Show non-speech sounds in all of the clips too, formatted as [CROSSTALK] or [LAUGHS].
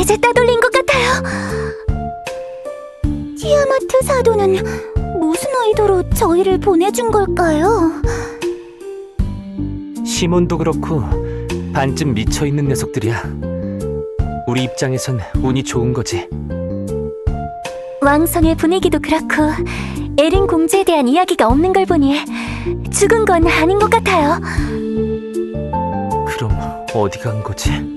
이제 따돌린 것 같아요. 티아마트 사도는 무슨 의도로 저희를 보내준 걸까요? 시몬도 그렇고 반쯤 미쳐 있는 녀석들이야. 우리 입장에선 운이 좋은 거지. 왕성의 분위기도 그렇고 에린 공주에 대한 이야기가 없는 걸 보니 죽은 건 아닌 것 같아요. 그럼 어디 간 거지?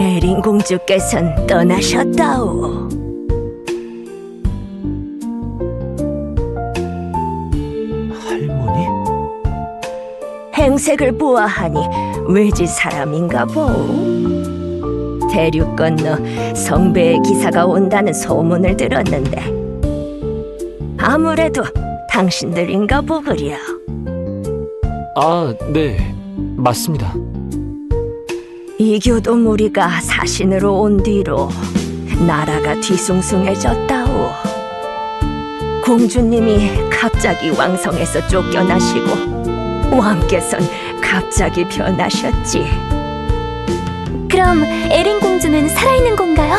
에린 공주께선 떠나셨다오. 할머니? 행색을 보아하니 외지 사람인가 보오. 대륙 건너 성배의 기사가 온다는 소문을 들었는데 아무래도 당신들인가 보구려. 아, 네. 맞습니다. 이교도 무리가 사신으로 온 뒤로 나라가 뒤숭숭해졌다오. 공주님이 갑자기 왕성에서 쫓겨나시고 왕께선 갑자기 변하셨지. 그럼 에린 공주는 살아있는 건가요?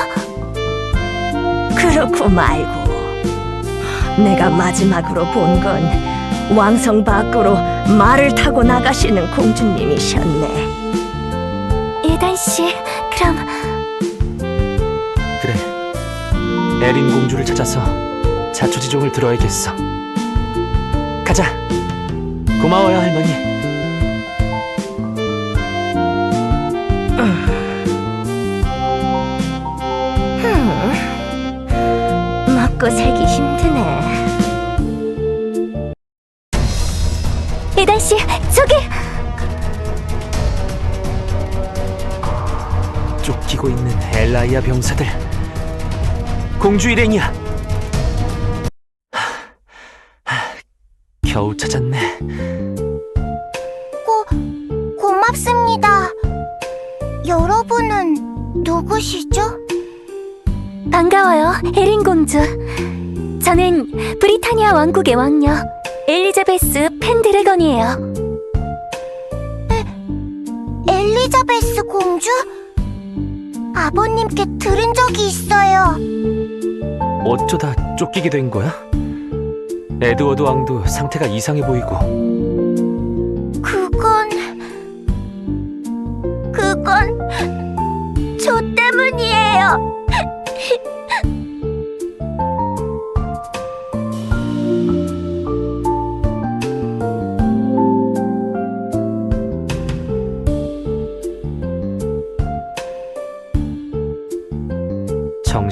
그렇고 말고 내가 마지막으로 본 건 왕성 밖으로 말을 타고 나가시는 공주님이셨네. 씨, 그럼 그래. 에린 공주를 찾아서 자초지종을 들어야겠어. 가자. 고마워요, 할머니. 먹고 살기 힘드네. 예단 씨, 저기 쫓기고 있는 엘라이아 병사들. 공주 일행이야. 하, 하, 겨우 찾았네. 고 고맙습니다. 여러분은 누구시죠? 반가워요, 에린 공주. 저는 브리타니아 왕국의 왕녀 엘리자베스 펜드래건이에요. 엘리자베스 공주? 아버님께 들은 적이 있어요. 어쩌다 쫓기게 된 거야? 에드워드 왕도 상태가 이상해 보이고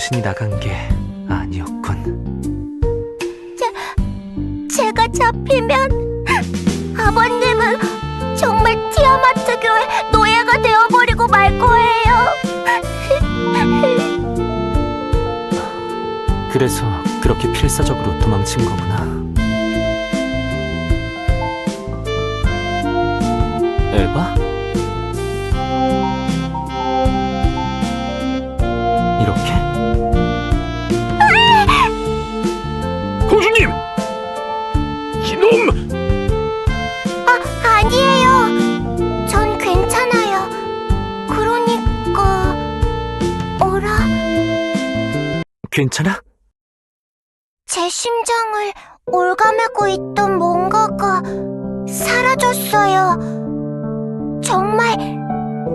정신이 나간 게 아니었군. 제가 잡히면 아버님은 정말 티아마트 교회 노예가 되어버리고 말 거예요. 그래서 그렇게 필사적으로 도망친 거구나. 에바? 이렇게? 괜찮아? 제 심장을 올가매고 있던 뭔가가 사라졌어요. 정말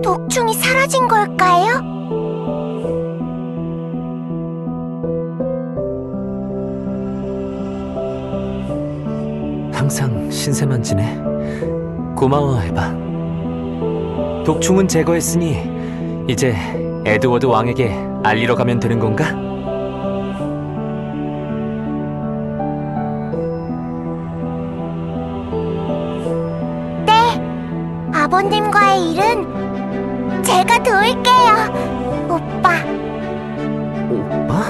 독충이 사라진 걸까요? 항상 신세만 지내. 고마워, 에바. 독충은 제거했으니 이제 에드워드 왕에게 알리러 가면 되는 건가? 일은 제가 도울게요, 오빠. 오빠?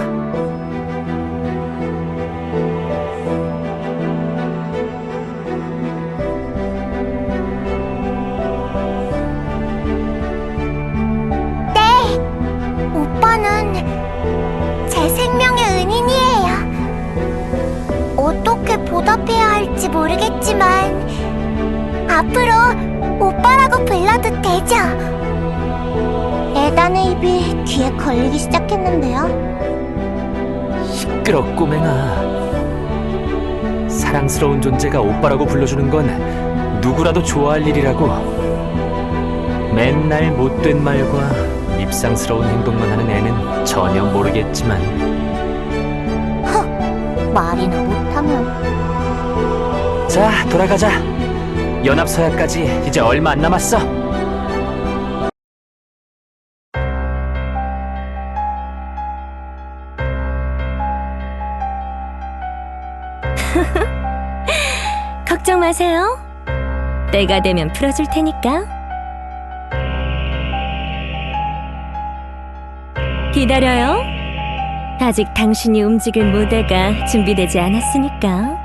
네, 오빠는 제 생명의 은인이에요. 어떻게 보답해야 할지 모르겠지만 앞으로 오빠라고 불러도 되죠? 에단 짠의 입이 귀에 걸리기 시작했는데요. 시끄러 꼬맹아. 사랑스러운 존재가 오빠라고 불러주는 건 누구라도 좋아할 일이라고. 맨날 못된 말과 입상스러운 행동만 하는 애는 전혀 모르겠지만 말이나 못하면 자 돌아가자. 연합서약까지 이제 얼마 안 남았어. [LAUGHS] 걱정 마세요. 때가 되면 풀어줄 테니까. 기다려요. 아직 당신이 움직일 무대가 준비되지 않았으니까.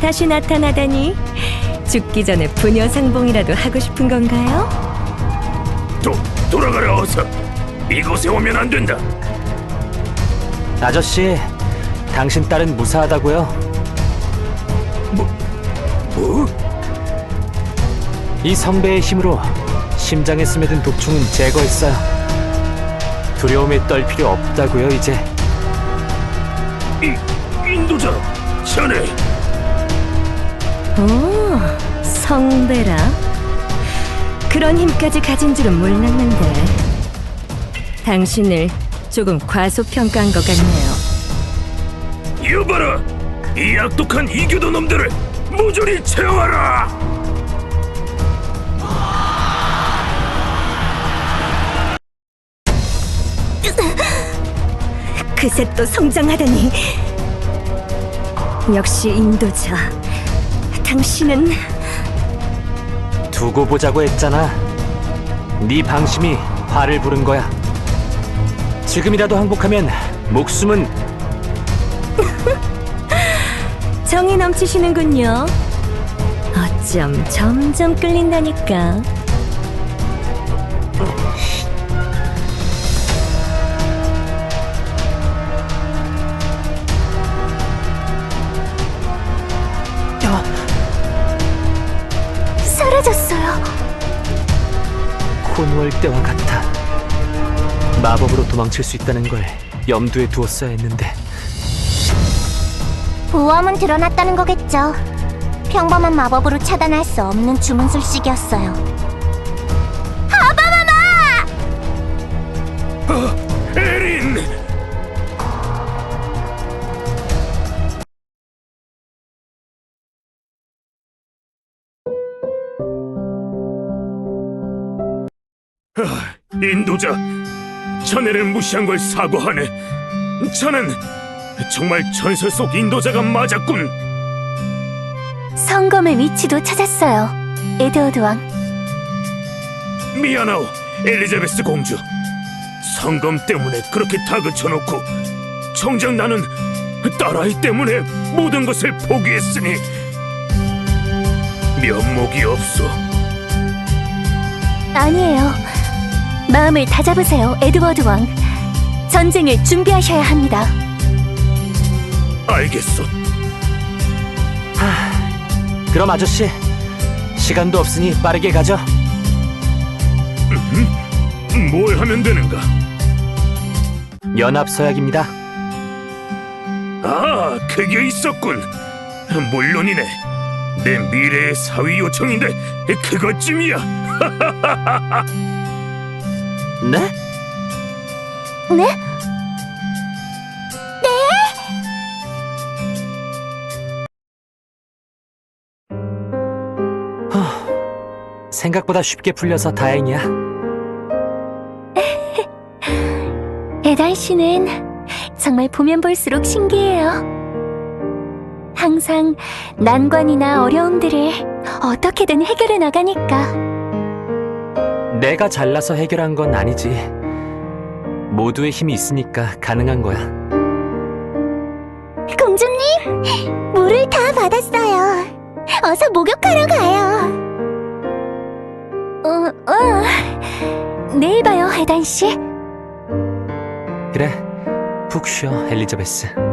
다시 나타나다니 죽기 전에 부녀 상봉이라도 하고 싶은 건가요? 도, 돌아가라 어서 이곳에 오면 안 된다 아저씨 당신 딸은 무사하다고요? 뭐? 이 성배의 힘으로 심장에 스며든 독충은 제거했어요. 두려움에 떨 필요 없다고요, 이제. 이, 인도자 자네 오, 성배라. 그런 힘까지 가진 줄은 몰랐는데. 당신을 조금 과소평가한 것 같네요. 여봐라 이 악독한 이교도 놈들을 모조리 채워라 그새 또 성장하다니. 역시 인도자. 당신은 두고 보자고 했잖아. 네 방심이 화를 부른 거야. 지금이라도 항복하면 목숨은 정이 넘치시는군요. 어쩜 점점 끌린다니까. 때와 같아. 마법으로 도망칠 수 있다는 걸 염두에 두었어야 했는데 보험은 드러났다는 거겠죠. 평범한 마법으로 차단할 수 없는 주문술식이었어요. 에린 인도자 자네를 무시한 걸 사과하네 자넨 정말 전설 속 인도자가 맞았군 성검의 위치도 찾았어요. 에드워드 왕. 미안하오 엘리자베스 공주 성검 때문에 그렇게 다그쳐놓고 정작 나는 딸아이 때문에 모든 것을 포기했으니 면목이 없어 아니에요. 마음을 다잡으세요, 에드워드 왕. 전쟁을 준비하셔야 합니다. 알겠어 그럼 아저씨 시간도 없으니 빠르게 가죠. 뭘 하면 되는가 연합 서약입니다. 아 그게 있었군 물론이네 내 미래의 사위 요청인데 그것쯤이야 [LAUGHS] 네? 네? 생각보다 쉽게 풀려서 다행이야. 에단 씨는 정말 보면 볼수록 신기해요. 항상 난관이나 어려움들을 어떻게든 해결해 나가니까. 내가 잘나서 해결한 건 아니지. 모두의 힘이 있으니까 가능한 거야. 공주님, 물을 다 받았어요. 어서 목욕하러 가요. 어, 어. 내일 봐요, 에단 씨. 그래, 푹 쉬어, 엘리자베스.